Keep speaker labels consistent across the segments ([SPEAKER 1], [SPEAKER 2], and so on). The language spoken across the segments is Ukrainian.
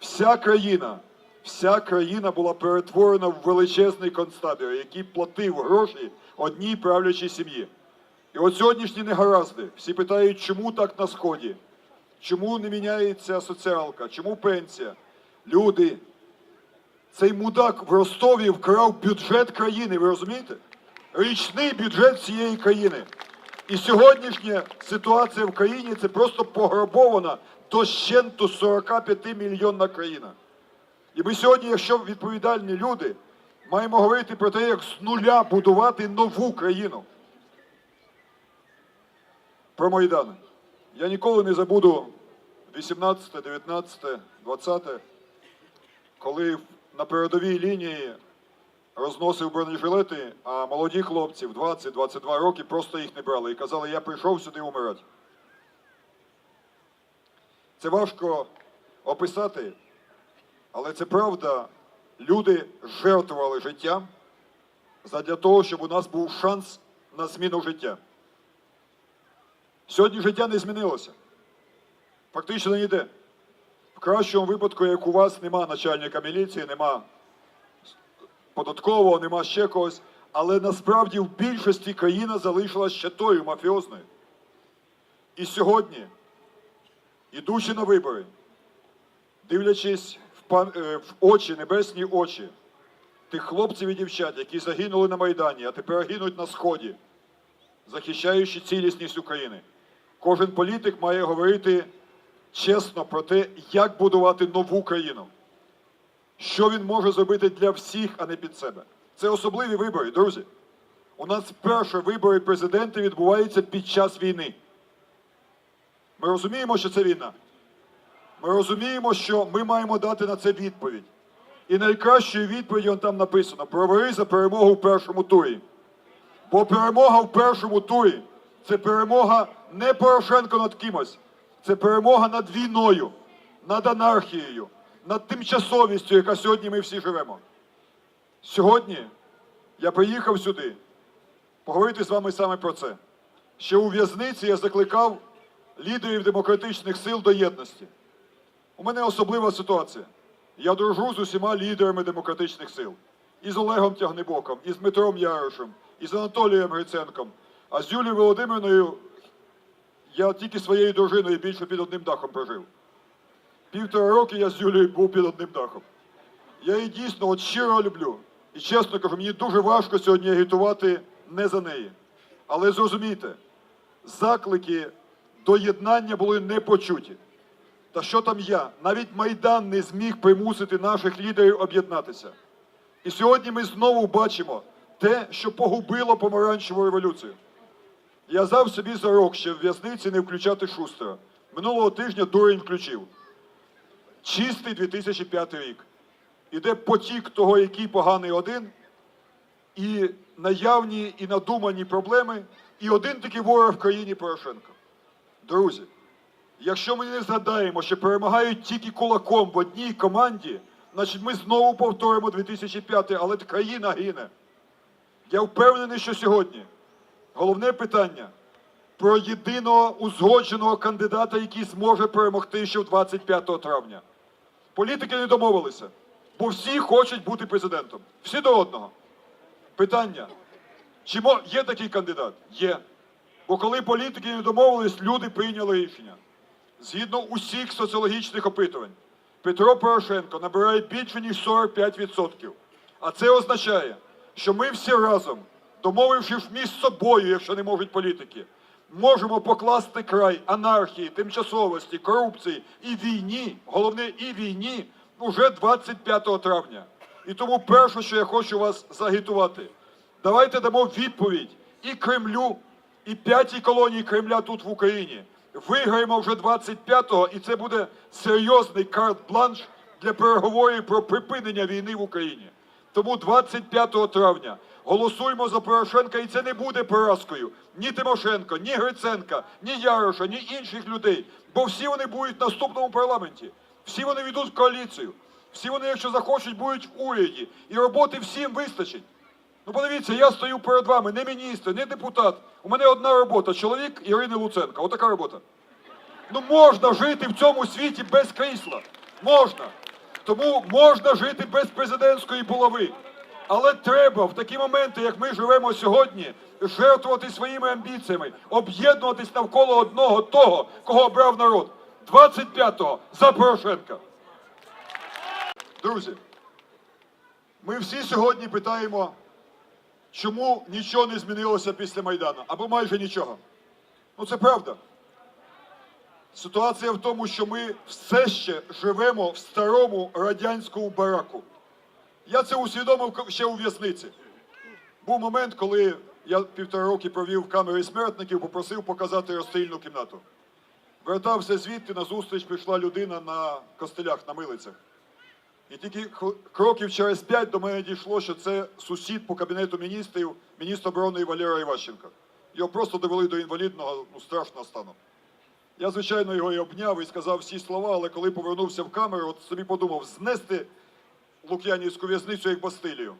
[SPEAKER 1] Вся країна, вся країна була перетворена в величезний концтабір, який платив гроші одній правлячій сім'ї. І от сьогоднішні негаразди. Всі питають, чому так на сході? Чому не міняється соціалка? Чому пенсія? Люди, цей мудак в Ростові вкрав бюджет країни, ви розумієте? Річний бюджет цієї країни. І сьогоднішня ситуація в країні це просто пограбована до щенту 45 мільйонна країна. І ми сьогодні, якщо відповідальні люди, маємо говорити про те, як з нуля будувати нову країну. Про Майдан. Я ніколи не забуду 18, 19, 20, коли на передовій лінії розносив бронежилети, а молоді хлопці в 20-22 роки просто їх не брали і казали, я прийшов сюди умирати. Це важко описати, але це правда. Люди жертвували життям задля того, щоб у нас був шанс на зміну життя. Сьогодні життя не змінилося. Фактично ніде. В кращому випадку, як у вас нема начальника міліції, нема податкового, нема ще когось. Але насправді в більшості країна залишилась ще тою мафіозною. І сьогодні, ідучи на вибори, дивлячись е, в очі, небесні очі тих хлопців і дівчат, які загинули на Майдані, а тепер гинуть на Сході, захищаючи цілісність України. Кожен політик має говорити чесно про те, як будувати нову країну. Що він може зробити для всіх, а не під себе. Це особливі вибори, друзі. У нас вперше вибори президента відбуваються під час війни. Ми розуміємо, що це війна. Ми розуміємо, що ми маємо дати на це відповідь. І найкращою відповіддю там написано: провери за перемогу в першому турі. Бо перемога в першому турі це перемога не Порошенко над кимось, це перемога над війною, над анархією, над тимчасовістю, яка сьогодні ми всі живемо. Сьогодні я приїхав сюди поговорити з вами саме про це. Ще у в'язниці я закликав лідерів демократичних сил до єдності. У мене особлива ситуація. Я дружу з усіма лідерами демократичних сил. І з Олегом Тягнебоком, і з Дмитром Ярошем, і з Анатолієм Гриценком. А з Юлією Володимирівною я тільки своєю дружиною більше під одним дахом прожив. Півтора роки я з Юлією був під одним дахом. Я її дійсно от щиро люблю. І чесно кажу, мені дуже важко сьогодні агітувати не за неї. Але зрозумійте, заклики до єднання були не почуті. Та що там я? Навіть Майдан не зміг примусити наших лідерів об'єднатися. І сьогодні ми знову бачимо те, що погубило помаранчеву революцію. Я взяв собі зарок ще в в'язниці не включати Шустера. Минулого тижня дурень включив. Чистий 2005 рік. Іде потік того, який поганий один, і наявні і надумані проблеми, і один такий ворог в країні Порошенко. Друзі, якщо ми не згадаємо, що перемагають тільки кулаком в одній команді, значить ми знову повторимо 2005, але країна гине. Я впевнений, що сьогодні головне питання про єдиного узгодженого кандидата, який зможе перемогти ще в 25 травня. Політики не домовилися, бо всі хочуть бути президентом. Всі до одного. Питання: чи є такий кандидат? Є. Бо коли політики не домовились, люди прийняли рішення. Згідно усіх соціологічних опитувань, Петро Порошенко набирає більше ніж 45%. А це означає, що ми всі разом, домовившись між собою, якщо не можуть політики, можемо покласти край анархії, тимчасовості, корупції і війні, головне і війні, уже 25 травня. І тому перше, що я хочу вас загітувати, давайте дамо відповідь і Кремлю, і п'ятій колонії Кремля тут в Україні. Виграємо вже 25-го, і це буде серйозний карт-бланш для переговорів про припинення війни в Україні. Тому 25 травня голосуємо за Порошенка, і це не буде поразкою ні Тимошенко, ні Гриценка, ні Яроша, ні інших людей. Бо всі вони будуть в наступному парламенті. Всі вони війдуть в коаліцію. Всі вони, якщо захочуть, будуть в уряді. І роботи всім вистачить. Ну подивіться, я стою перед вами, не міністр, не депутат. У мене одна робота чоловік Ірини Луценко. Отака робота. Ну можна жити в цьому світі без крісла. Можна. Тому можна жити без президентської булави. Але треба в такі моменти, як ми живемо сьогодні, жертвувати своїми амбіціями, об'єднуватись навколо одного того, кого обрав народ. 25-го за Порошенка. Друзі, ми всі сьогодні питаємо, чому нічого не змінилося після Майдану, або майже нічого. Ну це правда. Ситуація в тому, що ми все ще живемо в старому радянському бараку. Я це усвідомив ще у в'язниці. Був момент, коли я півтора роки провів в камері смертників, попросив показати розстрільну кімнату. Вертався звідти, на зустріч прийшла людина на костелях, на милицях. І тільки кроків через п'ять до мене дійшло, що це сусід по кабінету міністрів, міністр оборони Валера Іващенко. Його просто довели до інвалідного, ну, страшного стану. Я, звичайно, його і обняв і сказав всі слова, але коли повернувся в камеру, от собі подумав, знести Лук'янівську в'язницю як Бастилію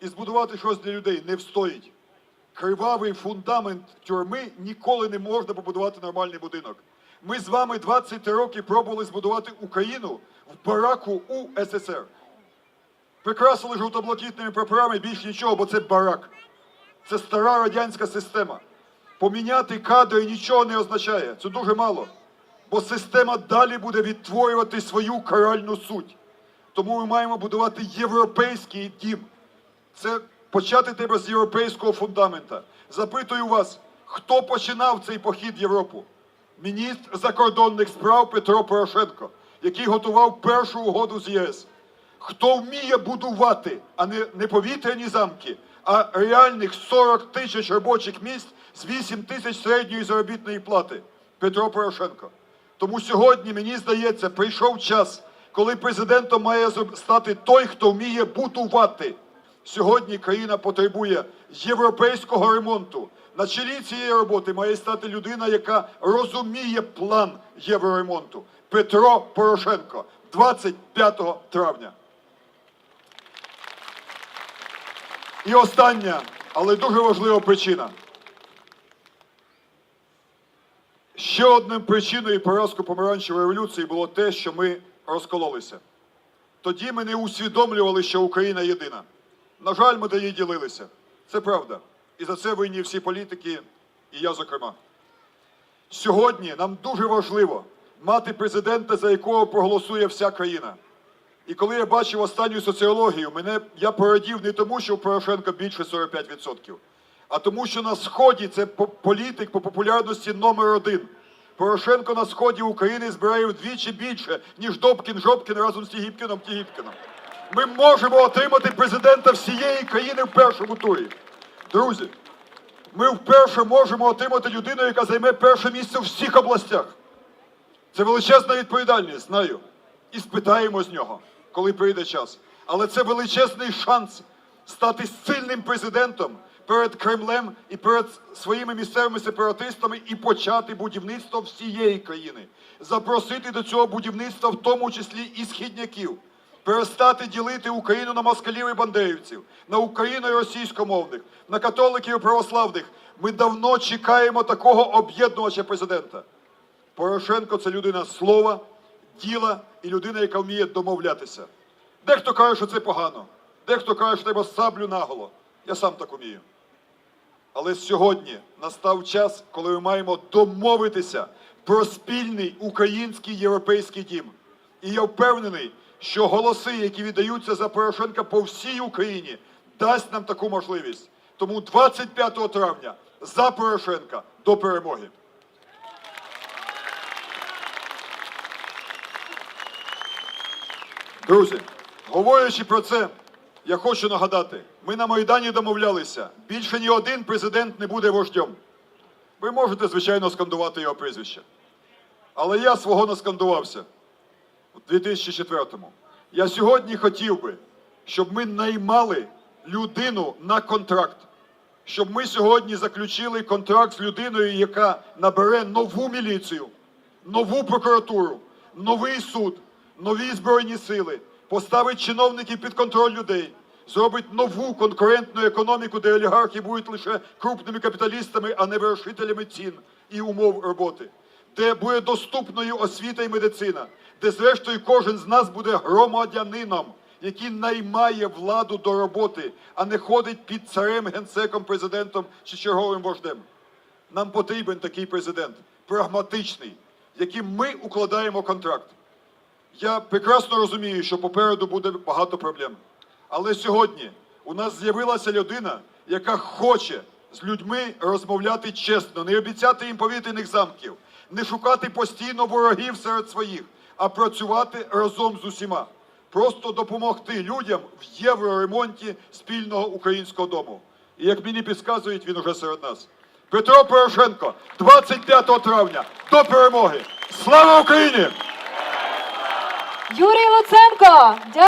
[SPEAKER 1] і збудувати щось для людей не встоїть. Кривавий фундамент тюрми ніколи не можна побудувати нормальний будинок. Ми з вами 20 років пробували збудувати Україну в бараку УССР. Прикрасили жовто-блакитними прапорами більш нічого, бо це барак. Це стара радянська система. Поміняти кадри нічого не означає. Це дуже мало. Бо система далі буде відтворювати свою каральну суть. Тому ми маємо будувати європейський дім. Це почати треба з європейського фундамента. Запитую вас, хто починав цей похід в Європу? Міністр закордонних справ Петро Порошенко, який готував першу угоду з ЄС. Хто вміє будувати, а не, не повітряні замки, а реальних 40 тисяч робочих місць з 8 тисяч середньої заробітної плати? Петро Порошенко. Тому сьогодні, мені здається, прийшов час, коли президентом має стати той, хто вміє будувати. Сьогодні країна потребує європейського ремонту. На чолі цієї роботи має стати людина, яка розуміє план євроремонту. Петро Порошенко, 25 травня. І остання, але дуже важлива причина. Ще одним причиною поразки помаранчевої революції було те, що ми розкололися. Тоді ми не усвідомлювали, що Україна єдина. На жаль, ми тоді ділилися. Це правда. І за це винні всі політики, і я, зокрема. Сьогодні нам дуже важливо мати президента, за якого проголосує вся країна. І коли я бачив останню соціологію, мене я порадів не тому, що у Порошенка більше 45%, а тому, що на сході це політик по популярності номер один. Порошенко на сході України збирає вдвічі більше, ніж Добкін Жопкін разом з Тігіпкіном Тігіпкіном. Ми можемо отримати президента всієї країни в першому турі. Друзі, ми вперше можемо отримати людину, яка займе перше місце в всіх областях. Це величезна відповідальність, знаю. І спитаємо з нього, коли прийде час. Але це величезний шанс стати сильним президентом перед Кремлем і перед своїми місцевими сепаратистами і почати будівництво всієї країни. Запросити до цього будівництва, в тому числі і східняків. Перестати ділити Україну на москалів і бандерівців, на Україну і російськомовних, на католиків і православних. Ми давно чекаємо такого об'єднувача президента. Порошенко це людина слова, діла і людина, яка вміє домовлятися. Дехто каже, що це погано, дехто каже, що треба саблю наголо. Я сам так умію. Але сьогодні настав час, коли ми маємо домовитися про спільний український європейський дім. І я впевнений, що голоси, які віддаються за Порошенка по всій Україні, дасть нам таку можливість. Тому 25 травня за Порошенка до перемоги. Друзі, говорячи про це, я хочу нагадати, ми на Майдані домовлялися, більше ні один президент не буде вождем. Ви можете, звичайно, скандувати його прізвище. Але я свого наскандувався у 2004-му. Я сьогодні хотів би, щоб ми наймали людину на контракт. Щоб ми сьогодні заключили контракт з людиною, яка набере нову міліцію, нову прокуратуру, новий суд, нові збройні сили, поставить чиновників під контроль людей, зробить нову конкурентну економіку, де олігархи будуть лише крупними капіталістами, а не вирішителями цін і умов роботи, де буде доступною освіта і медицина, де зрештою кожен з нас буде громадянином, який наймає владу до роботи, а не ходить під царем, генсеком, президентом чи черговим вождем. Нам потрібен такий президент, прагматичний, яким ми укладаємо контракт. Я прекрасно розумію, що попереду буде багато проблем. Але сьогодні у нас з'явилася людина, яка хоче з людьми розмовляти чесно, не обіцяти їм повітряних замків, не шукати постійно ворогів серед своїх, а працювати разом з усіма. Просто допомогти людям в євроремонті спільного українського дому. І як мені підказують, він уже серед нас. Петро Порошенко, 25 травня, до перемоги! Слава Україні!
[SPEAKER 2] Юрій Луценко.